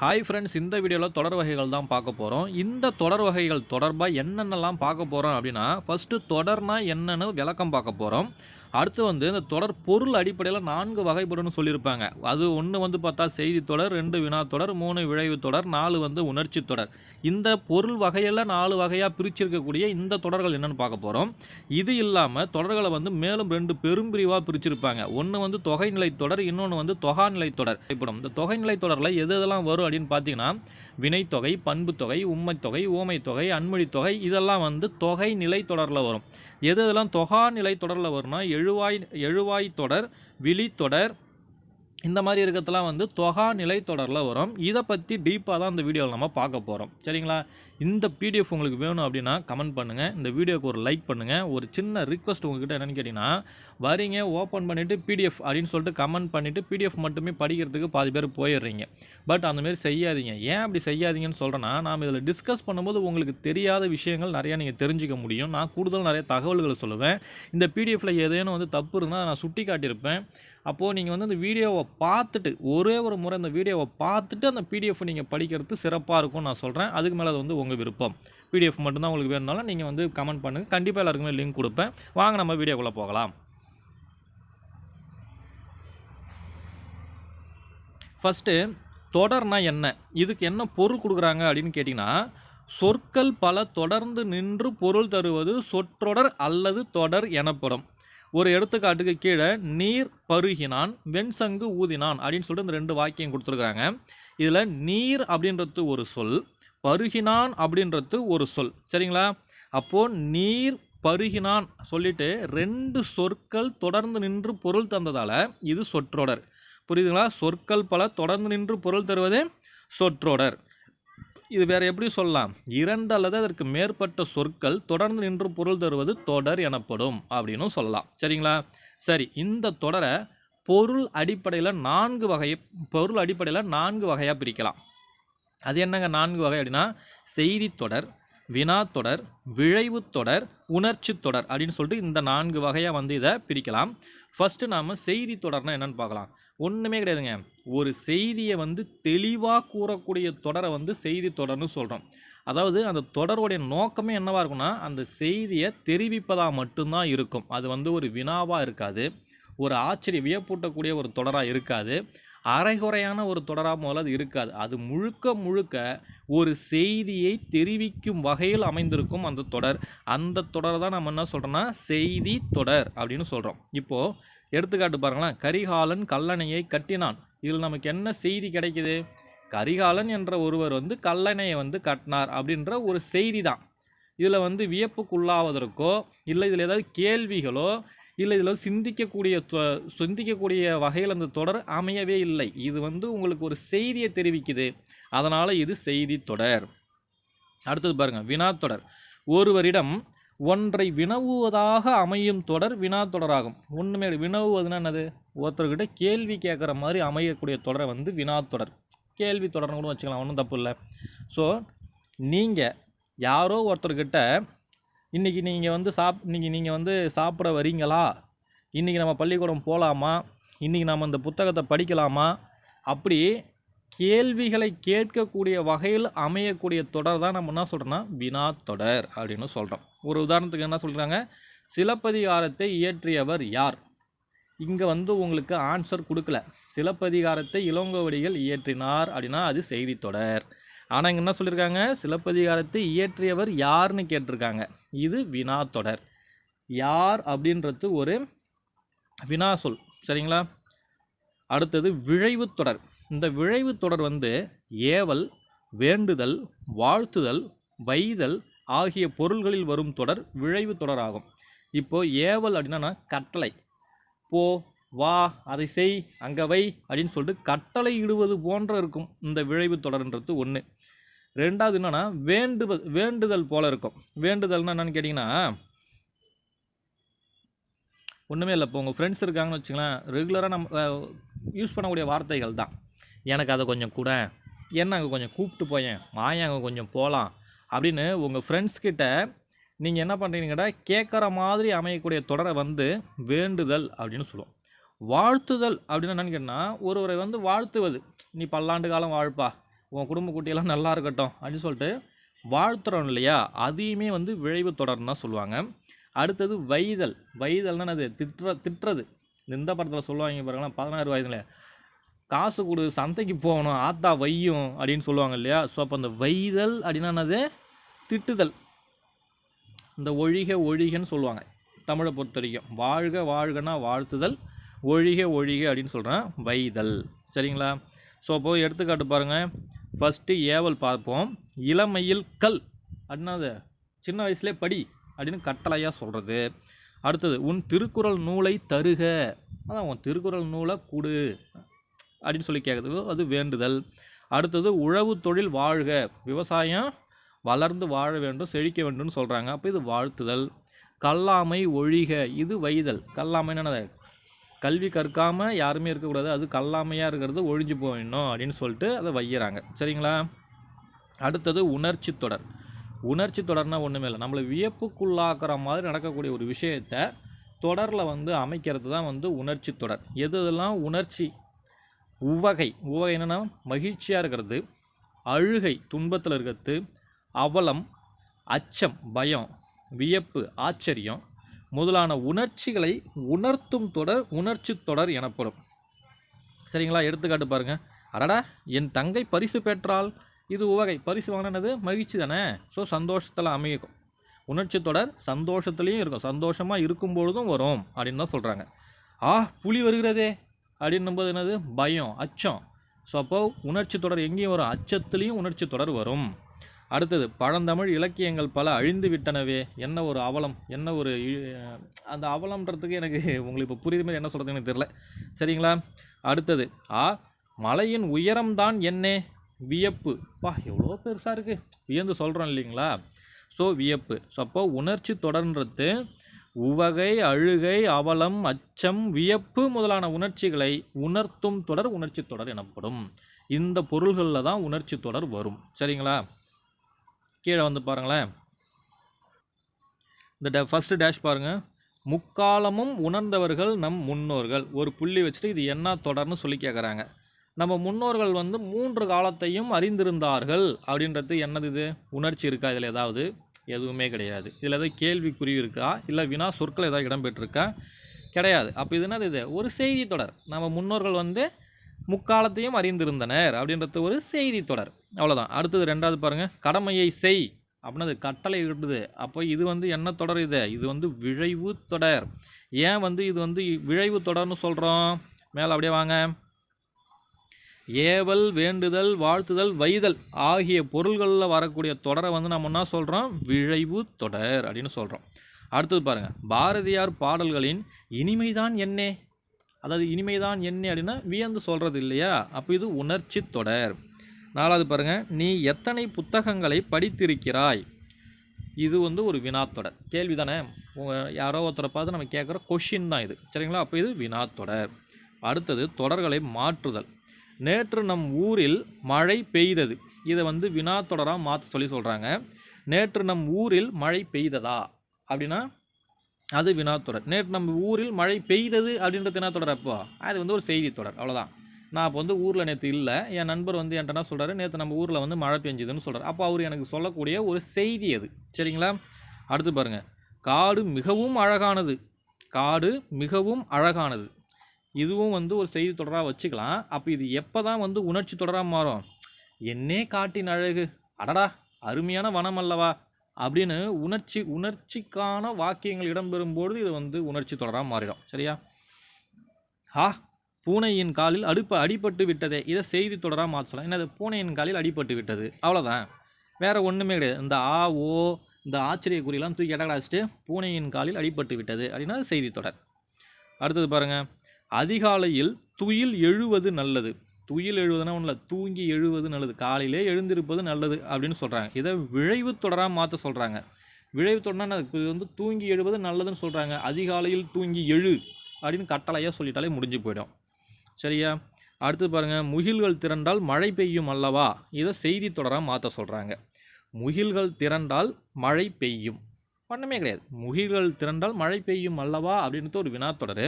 Hi friends இந்த வீடியோவில் தொடர் வகைகள் தான் பார்க்க போகிறோம் இந்த தொடர் வகைகள் தொடர்பாக என்னென்னலாம் பார்க்க போகிறோம் அப்படின்னா ஃபஸ்ட்டு தொடர்னா என்னென்னு விளக்கம் பார்க்க போகிறோம் அடுத்து வந்து இந்த தொடர் பொருள் அடிப்படையில் நான்கு வகைப்படும்னு சொல்லியிருப்பாங்க. அது ஒன்று வந்து பார்த்தா செய்தி தொடர் ரெண்டு வினா தொடர் மூணு விளைவு தொடர் நாலு வந்து உணர்ச்சி தொடர். இந்த பொருள் வகையில் நாலு வகையாக பிரிச்சிருக்கக்கூடிய இந்த தொடர்கள் என்னென்னு பார்க்க போகிறோம் இது இல்லாமல் தொடர்களை வந்து மேலும் ரெண்டு பெரும்பிரிவாக பிரிச்சிருப்பாங்க. ஒன்று வந்து தொகைநிலை தொடர் இன்னொன்று வந்து தொகாநிலை தொடர். இப்படும் இந்த தொகைநிலை தொடரில் எது எதெல்லாம் வரும் அப்படின்னு பார்த்தீங்கன்னா வினைத்தொகை பண்புத்தொகை உண்மைத்தொகை ஊமைத்தொகை அன்மொழித்தொகை இதெல்லாம் வந்து தொகை நிலை தொடரில் வரும். எது எதெல்லாம் தொகா நிலை தொடரில் வரும்னா எழுவாய் எழுவாய் தொடர் விழித்தொடர் இந்த மாதிரி இருக்கிறதுலாம் வந்து தொகா நிலை தொடரில் வரும். இதை பற்றி டீப்பாக தான் இந்த வீடியோவில் நம்ம பார்க்க போகிறோம் சரிங்களா? இந்த பிடிஎஃப் உங்களுக்கு வேணும் அப்படின்னா கமெண்ட் பண்ணுங்கள் இந்த வீடியோக்கு ஒரு லைக் பண்ணுங்கள் ஒரு சின்ன ரிக்வஸ்ட் உங்ககிட்ட என்னென்னு கேட்டிங்கன்னா வரீங்க ஓப்பன் பண்ணிவிட்டு பிடிஎஃப் அப்படின்னு சொல்லிட்டு கமெண்ட் பண்ணிவிட்டு பிடிஎஃப் மட்டுமே படிக்கிறதுக்கு பாதி பேர் போயிடுறீங்க. பட் அந்தமாரி செய்யாதீங்க. ஏன் அப்படி செய்யாதீங்கன்னு சொல்கிறேன்னா நாம் இதில் டிஸ்கஸ் பண்ணும்போது உங்களுக்கு தெரியாத விஷயங்கள் நிறையா நீங்கள் தெரிஞ்சிக்க முடியும். நான் கூடுதல் நிறைய தகவல்களை சொல்லுவேன். இந்த பிடிஎஃப்பில் ஏதேனும் வந்து தப்பு இருந்தால் நான் சுட்டி காட்டியிருப்பேன் அப்போது நீங்கள் வந்து அந்த வீடியோவை பார்த்துட்டு ஒரே ஒரு முறை அந்த வீடியோவை பார்த்துட்டு அந்த பிடிஎஃப் நீங்கள் படிக்கிறது சிறப்பாக இருக்கும்னு நான் சொல்கிறேன் அதுக்கு மேலே அது வந்து உங்கள் விருப்பம். பிடிஎஃப் மட்டும்தான் உங்களுக்கு வேணுனாலும் நீங்கள் வந்து கமெண்ட் பண்ணுங்கள் கண்டிப்பாக எல்லாருக்குமே லிங்க் கொடுப்பேன். வாங்க நம்ம வீடியோக்குள்ளே போகலாம். ஃபஸ்ட்டு தொடர்னா என்ன? இதுக்கு என்ன பொருள் கொடுக்குறாங்க அப்படின்னு கேட்டிங்கன்னா சொற்கள் பல தொடர்ந்து நின்று பொருள் தருவது சொற்றொடர் அல்லது தொடர் எனப்படும். ஒரு எடுத்துக்காட்டுக்கு கீழே நீர் பருகினான் வெண்சங்கு ஊதினான் அப்படின்னு சொல்லிட்டு இந்த ரெண்டு வாக்கியம் கொடுத்துருக்குறாங்க. இதில் நீர் அப்படின்றது ஒரு சொல் பருகினான் அப்படின்றது ஒரு சொல். சரிங்களா? அப்போது நீர் பருகினான் சொல்லிட்டு ரெண்டு சொற்கள் தொடர்ந்து நின்று பொருள் தந்ததால் இது சொற்றொடர். புரியுதுங்களா? சொற்கள் பல தொடர்ந்து நின்று பொருள் தருவது சொற்றொடர். இது வேற எப்படி சொல்லலாம். இரண்டு அல்லது அதற்கு மேற்பட்ட சொற்கள் தொடர்ந்து நின்று பொருள் தருவது தொடர் எனப்படும் அப்படின்னு சொல்லலாம். சரிங்களா? சரி இந்த தொடரை பொருள் அடிப்படையில் நான்கு வகை பொருள் அடிப்படையில் நான்கு வகையாக பிரிக்கலாம். அது என்னங்க நான்கு வகை அப்படின்னா செய்தி தொடர் வினா தொடர் விழைவு தொடர் உணர்ச்சி தொடர் அப்படின்னு சொல்லிட்டு இந்த நான்கு வகையாக வந்து இதை பிரிக்கலாம். ஃபஸ்ட்டு நாம் செய்தி தொடர்னால் என்னென்னு பார்க்கலாம். ஒன்றுமே கிடையாதுங்க. ஒரு செய்தியை வந்து தெளிவாக கூறக்கூடிய தொடரை வந்து செய்தி தொடர்னு சொல்கிறோம் அதாவது அந்த தொடருடைய நோக்கமே என்னவாக இருக்கும்னா அந்த செய்தியை தெரிவிப்பதாக மட்டும்தான் இருக்கும். அது வந்து ஒரு வினாவாக இருக்காது. ஒரு ஆச்சரிய வியப்பூட்டக்கூடிய ஒரு தொடராக இருக்காது. அரைகுறையான ஒரு தொடராக முதல்ல அது இருக்காது. அது முழுக்க முழுக்க ஒரு செய்தியை தெரிவிக்கும் வகையில் அமைந்திருக்கும் அந்த தொடர். அந்த தொடரை தான் நம்ம என்ன சொல்கிறோன்னா செய்தி தொடர் அப்படின்னு சொல்கிறோம் இப்போது எடுத்துக்காட்டு பாருங்களேன். கரிகாலன் கல்லணையை கட்டினான். இதில் நமக்கு என்ன செய்தி கிடைக்குது? கரிகாலன் என்ற ஒருவர் வந்து கல்லணையை வந்து கட்டினார் அப்படின்ற ஒரு செய்தி தான் இதில் வந்து வியப்புக்குள்ளாவதற்கோ இல்லை இதில் ஏதாவது கேள்விகளோ இல்லை இதில் சிந்திக்கக்கூடிய சிந்திக்கக்கூடிய வகையில் அந்த தொடர் அமையவே இல்லை. இது வந்து உங்களுக்கு ஒரு செய்தியை தெரிவிக்குது. அதனால் இது செய்தி தொடர். அடுத்தது பாருங்கள் வினா தொடர். ஒருவரிடம் ஒன்றை வினவுவதாக அமையும் தொடர் வினா தொடராகும் ஒன்றுமே வினவுவதுன்னா என்னது? ஒருத்தர்கிட்ட கேள்வி கேட்குற மாதிரி அமையக்கூடிய தொடரை வந்து வினா தொடர் கேள்வி தொடர்னு கூட வச்சுக்கலாம் ஒன்றும் தப்பு இல்லை. ஸோ நீங்கள் யாரோ ஒருத்தர்கிட்ட இன்றைக்கி நீங்கள் வந்து சாப் இன்றைக்கி நீங்கள் வந்து சாப்பிட வரீங்களா? இன்றைக்கி நம்ம பள்ளிக்கூடம் போகலாமா இன்றைக்கி நம்ம இந்த புத்தகத்தை படிக்கலாமா? அப்படி கேள்விகளை கேட்கக்கூடிய வகையில் அமையக்கூடிய தொடர் தான் நம்ம என்ன சொல்கிறோன்னா வினா தொடர் அப்படின்னு சொல்கிறோம் ஒரு உதாரணத்துக்கு என்ன சொல்கிறாங்க சிலப்பதிகாரத்தை இயற்றியவர் யார்? இங்கே வந்து உங்களுக்கு ஆன்சர் கொடுக்கல. சிலப்பதிகாரத்தை இளங்கோவடிகள் இயற்றினார் அப்படின்னா அது செய்தி தொடர். ஆனால் இங்கே என்ன சொல்லியிருக்காங்க சிலப்பதிகாரத்தை இயற்றியவர் யார்னு கேட்டிருக்காங்க. இது வினா தொடர். யார் அப்படின்றது ஒரு வினா சொல். சரிங்களா? அடுத்தது விழைவு தொடர். இந்த விழைவு தொடர் வந்து ஏவல் வேண்டுதல் வாழ்த்துதல் வைதல் ஆகிய பொருள்களில் வரும் தொடர் விழைவு தொடர் ஆகும் இப்போது ஏவல் அப்படின்னா கட்டளை. போ வா அதை செய் அங்கே வை அப்படின்னு சொல்லிட்டு கட்டளை இடுவது போன்ற இருக்கும் இந்த விழைவு தொடர்ன்றது ஒன்று ரெண்டாவது என்னென்னா வேண்டுவ வேண்டுதல் போல இருக்கும். வேண்டுதல்னா என்னென்னு கேட்டிங்கன்னா ஒன்றுமே இல்லை. இப்போ உங்கள் ஃப்ரெண்ட்ஸ் இருக்காங்கன்னு வச்சுக்கலாம் ரெகுலராக நம்ம யூஸ் பண்ணக்கூடிய வார்த்தைகள் தான் எனக்கு அதை கொஞ்சம் கூட என்ன அங்கே கொஞ்சம் கூப்பிட்டு போயேன் மாயா அங்கே கொஞ்சம் போகலாம் அப்படின்னு உங்கள் ஃப்ரெண்ட்ஸ்கிட்ட நீங்கள் என்ன பண்ணுறீங்கடா கேட்குற மாதிரி அமையக்கூடிய தொடரை வந்து வேண்டுதல் அப்படின்னு சொல்லுவோம். வாழ்த்துதல் அப்படின்னு என்னன்னு கேட்டால் ஒருவரை வந்து வாழ்த்துவது நீ பல்லாண்டு காலம் வாழ்ப்பா உன் குடும்ப குட்டியெல்லாம் நல்லா இருக்கட்டும் அப்படின்னு சொல்லிட்டு வாழ்த்துறோம் இல்லையா? அதையுமே வந்து விளைவு தொடர்னு தான் சொல்லுவாங்க. அடுத்தது வைதல் வைதல்னா அது திட்டுற திட்டுறது. இந்த படத்தில் சொல்லுவாங்க பாருங்களேன் பதினாறு வயதுல. காசு கொடு சந்தைக்கு போகணும் ஆத்தா வையும் அப்படின்னு சொல்லுவாங்க இல்லையா? ஸோ அப்போ அந்த வைதல் அப்படின்னா என்னது? திட்டுதல். இந்த ஒழிக ஒழிகன்னு சொல்லுவாங்க. தமிழை பொறுத்த வரைக்கும். வாழ்க வாழ்கனா வாழ்த்துதல் ஒழிக ஒழிக அப்படின்னு சொல்கிறேன் வைதல். சரிங்களா? ஸோ அப்போ எடுத்துக்காட்டு பாருங்கள் ஃபஸ்ட்டு ஏவல் பார்ப்போம். இளமையில் கல் அப்படின்னா அது சின்ன வயசுலே படி அப்படின்னு கட்டளையாக சொல்கிறது அடுத்தது உன் திருக்குறள் நூலை தருக. அதான் உன் திருக்குறள் நூலை கொடு. அப்படின்னு சொல்லி கேட்குறது அது வேண்டுதல். அடுத்தது உழவு தொழில் வாழ்க. விவசாயம் வளர்ந்து வாழ வேண்டும் செழிக்க வேண்டும்னு சொல்கிறாங்க அப்போ இது வாழ்த்துதல். கல்லாமை ஒழிக. இது வைதல். கல்லாமைன்னு என்னது? கல்வி கற்காமல் யாருமே இருக்கக்கூடாது அது கல்லாமையாக இருக்கிறது ஒழிஞ்சு போயிடணும் அப்படின்னு சொல்லிட்டு அதை வையிறாங்க சரிங்களா? அடுத்தது உணர்ச்சி தொடர். உணர்ச்சி தொடர்னா ஒன்றுமே இல்லை. நம்மளை வியப்புக்குள்ளாக்குற மாதிரி நடக்கக்கூடிய ஒரு விஷயத்த தொடரில் வந்து அமைக்கிறது தான் வந்து உணர்ச்சி தொடர். எது எதெல்லாம் உணர்ச்சி உவகை. உவகை என்னென்னா மகிழ்ச்சியாக இருக்கிறது அழுகை துன்பத்தில் இருக்கிறது அவலம் அச்சம் பயம் வியப்பு ஆச்சரியம் முதலான உணர்ச்சிகளை உணர்த்தும் தொடர் உணர்ச்சி தொடர் எனப்படும். சரிங்களா? எடுத்துக்காட்டு பாருங்க. அடடா! என் தங்கை பரிசு பெற்றால் இது உவகை. பரிசு வாங்கினது மகிழ்ச்சி தானே? ஸோ சந்தோஷத்தில் அமையும் உணர்ச்சி தொடர் சந்தோஷத்துலேயும் இருக்கும். சந்தோஷமாக இருக்கும் பொழுதும் வரும் அப்படின்னு தான் சொல்கிறாங்க ஆ புலி வருகிறதே. அப்படின்னும்போது என்னது? பயம் அச்சம். ஸோ அப்போ உணர்ச்சி தொடர் எங்கேயும் வரும்? அச்சத்துலேயும் உணர்ச்சி தொடர் வரும். அடுத்தது பழந்தமிழ் இலக்கியங்கள் பல அழிந்து விட்டனவே. என்ன ஒரு அவலம்? என்ன ஒரு அந்த அவலம்ன்றதுக்கு எனக்கு உங்களுக்கு இப்போ புரியுது மாதிரி என்ன சொல்கிறதுன்னு தெரில சரிங்களா? அடுத்தது ஆ மலையின் உயரம்தான் என்ன? வியப்பு. பா எவ்வளோ பெருசாக இருக்குது வியந்து சொல்கிறோம் இல்லைங்களா? ஸோ வியப்பு. ஸோ அப்போ உணர்ச்சி தொடர்ன்றது உவகை அழுகை அவலம் அச்சம் வியப்பு முதலான உணர்ச்சிகளை உணர்த்தும் தொடர் உணர்ச்சி தொடர் எனப்படும். இந்த பொருள்களில் தான் உணர்ச்சி தொடர் வரும். சரிங்களா? கீழே வந்து பாருங்களேன். இந்த டே ஃபஸ்ட்டு டேஷ் பாருங்கள் முக்காலமும் உணர்ந்தவர்கள் நம் முன்னோர்கள். ஒரு புள்ளி வச்சுட்டு இது என்ன தொடர்னு சொல்லி கேட்குறாங்க நம்ம முன்னோர்கள் வந்து மூன்று காலத்தையும் அறிந்திருந்தார்கள் அப்படின்றது என்னது இது? உணர்ச்சி இருக்கா இதில் ஏதாவது? எதுவுமே கிடையாது. இதில் ஏதாவது கேள்விக்குறி இருக்கா? இல்லை வினா சொற்கள் ஏதாவது இடம்பெற்றிருக்கா? கிடையாது. அப்போ இது என்னது இது? ஒரு செய்தி தொடர். நம்ம முன்னோர்கள் வந்து முக்காலத்தையும் அறிந்திருந்தனர் அப்படின்றது ஒரு செய்தி தொடர். அவ்வளோதான் அடுத்தது ரெண்டாவது பாருங்கள் கடமையை செய் அப்படின்னா அது கட்டளை இடுது. அப்போ இது வந்து என்ன தொடர் இது? இது வந்து விழைவு தொடர். ஏன் வந்து இது வந்து விழைவு தொடர்னு சொல்கிறோம் மேலே அப்படியே வாங்க. ஏவல் வேண்டுதல் வாழ்த்துதல் வைதல் ஆகிய பொருள்களில் வரக்கூடிய தொடரை வந்து நம்ம என்ன சொல்கிறோம் விழைவு தொடர் அப்படின்னு சொல்கிறோம் அடுத்தது பாருங்கள் பாரதியார் பாடல்களின் இனிமைதான் என்னே. அதாவது இனிமைதான் என்ன அப்படின்னா வியந்து சொல்கிறது இல்லையா? அப்போ இது உணர்ச்சி தொடர். நாலாவது பாருங்கள் நீ எத்தனை புத்தகங்களை படித்திருக்கிறாய்? இது வந்து ஒரு வினாத்தொடர் கேள்வி தானே உங்கள் யாரோ ஒருத்தரை பார்த்து நம்ம கேட்குற கொஷின் தான் இது. சரிங்களா? அப்போ இது வினாத்தொடர் அடுத்தது தொடர்களை மாற்றுதல். நேற்று நம் ஊரில் மழை பெய்தது. இதை வந்து வினாத்தொடராக மாற்ற சொல்லி சொல்கிறாங்க நேற்று நம் ஊரில் மழை பெய்ததா? அப்படின்னா அது வினாத்தொடர். நேற்று நம்ம ஊரில் மழை பெய்தது அப்படின்றது என்ன தொடர் அப்போ? அது வந்து ஒரு செய்தி தொடர் அவ்வளோதான் நான் அப்போ வந்து ஊரில் நேற்று இல்லை. என் நண்பர் வந்து என்கிட்ட என்ன சொல்கிறாரு நேற்று நம்ம ஊரில் வந்து மழை பெஞ்சுதுன்னு சொல்கிறார் அப்போ அவர் எனக்கு சொல்லக்கூடிய ஒரு செய்தி அது. சரிங்களா? அடுத்து பாருங்கள் காடு மிகவும் அழகானது. காடு மிகவும் அழகானது. இதுவும் வந்து ஒரு செய்தி தொடராக வச்சுக்கலாம். அப்போ இது எப்போ தான் வந்து உணர்ச்சி தொடராக மாறும்? என்னே காட்டின் அழகு. அடடா அருமையான வனம் அல்லவா? அப்படின்னு உணர்ச்சி உணர்ச்சிக்கான வாக்கியங்கள் இடம்பெறும்போது இது வந்து உணர்ச்சி தொடராக மாறிடும். சரியா? ஆ பூனையின் காலில் அடுப்ப அடிபட்டு விட்டதே. இதை செய்தி தொடராக மாற்றலாம் என்னது? பூனையின் காலில் அடிபட்டு விட்டது. அவ்வளோதான் வேறு ஒன்றுமே கிடையாது. இந்த ஆ ஓ இந்த ஆச்சரிய குறியெல்லாம் தூக்கி இடகடாச்சிட்டு பூனையின் காலில் அடிபட்டு விட்டது அப்படின்னா செய்தி தொடர். அடுத்தது பாருங்கள் அதிகாலையில் துயில் எழுவது நல்லது. துயில் எழுவதுனா ஒன்றும் இல்லை தூங்கி எழுவது நல்லது. காலையிலே எழுந்திருப்பது நல்லது அப்படின்னு சொல்கிறாங்க இதை விழைவு தொடராக மாற்ற சொல்கிறாங்க விழைவு தொடர்னா இது வந்து தூங்கி எழுவது நல்லதுன்னு சொல்கிறாங்க அதிகாலையில் தூங்கி எழு அப்படின்னு கட்டளையாக சொல்லிட்டாலே முடிஞ்சு போயிடும். சரியா? அடுத்து பாருங்கள் முகில்கள் திரண்டால் மழை பெய்யும் அல்லவா? இதை செய்தி தொடராக மாற்ற சொல்கிறாங்க முகில்கள் திரண்டால் மழை பெய்யும். ஒன்றுமே கிடையாது. முகில்கள் திரண்டால் மழை பெய்யும் அல்லவா அப்படின்றது ஒரு வினாத்தொடர்.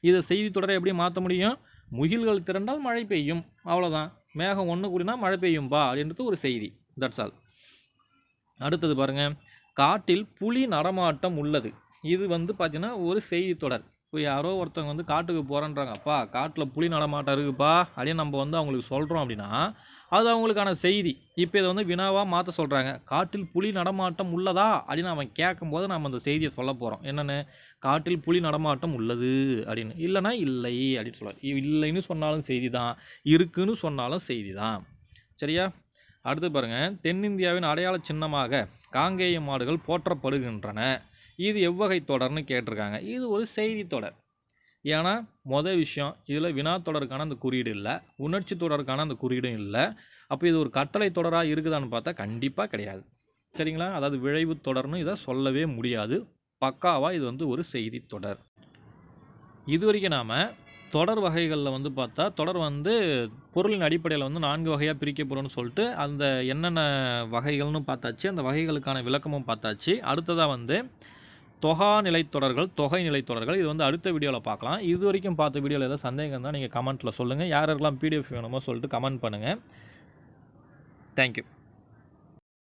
இதை செய்தி தொடரை எப்படி மாற்ற முடியும்? முகில்கள் திரண்டால் மழை பெய்யும். அவ்வளோதான் மேகம் ஒன்று கூடினா மழை பெய்யும்பா அப்படின்றது ஒரு செய்தி. தட்ஸ் ஆல் அடுத்தது பாருங்கள் காட்டில் புலி நடமாட்டம் உள்ளது. இது வந்து பார்த்தீங்கன்னா ஒரு செய்தி தொடர். இப்போ யாரோ ஒருத்தவங்க வந்து காட்டுக்கு போகிறேன்றாங்க அப்பா காட்டில் புலி நடமாட்டம் இருக்குப்பா. அப்படின்னு நம்ம வந்து அவங்களுக்கு சொல்கிறோம் அப்படின்னா அது அவங்களுக்கான செய்தி. இப்போ இதை வந்து வினாவாக மாற்ற சொல்கிறாங்க காட்டில் புலி நடமாட்டம் உள்ளதா? அப்படின்னு அவன் கேட்கும்போது நம்ம அந்த செய்தியை சொல்ல போகிறோம் என்னென்னு? காட்டில் புலி நடமாட்டம் உள்ளது அப்படின்னு. இல்லைன்னா இல்லை அப்படின்னு சொல்லுவார் இல்லைன்னு சொன்னாலும் செய்தி தான் இருக்குன்னு சொன்னாலும் செய்தி தான் சரியா? அடுத்து பாருங்கள் தென்னிந்தியாவின் அடையாள சின்னமாக காங்கேய மாடுகள் போற்றப்படுகின்றன. இது எவ்வகை தொடர்னு கேட்டிருக்காங்க. இது ஒரு செய்தி தொடர். ஏன்னா மொதல் விஷயம் இதில் வினா தொடருக்கான அந்த குறியீடு இல்லை. உணர்ச்சி தொடருக்கான அந்த குறியீடும் இல்லை. அப்போ இது ஒரு கட்டளை தொடராக இருக்குதான்னு பார்த்தா கண்டிப்பாக கிடையாது. சரிங்களா? அதாவது விளைவு தொடர்னு இதை சொல்லவே முடியாது. பக்காவாக இது வந்து ஒரு செய்தி தொடர். இது வரைக்கும் நாம் தொடர் வகைகளில் வந்து பார்த்தா தொடர் வந்து பொருளின் அடிப்படையில் வந்து நான்கு வகையாக பிரிக்கப்படும்னு சொல்லிட்டு அந்த என்னென்ன வகைகள்னு பார்த்தாச்சு அந்த வகைகளுக்கான விளக்கமும் பார்த்தாச்சு. அடுத்ததாக வந்து தொகா நிலைத்தொடர்கள் தொகை நிலைத்தொடர்கள் இது வந்து அடுத்த வீடியோவில் பார்க்கலாம். இது வரைக்கும் பார்த்த வீடியோவில் ஏதாவது சந்தேகம் இருந்தால் நீங்கள் கமெண்ட்டில் சொல்லுங்கள் யார் பிடிஎஃப் வேணுமோ சொல்லிட்டு கமெண்ட் பண்ணுங்கள் தேங்க்யூ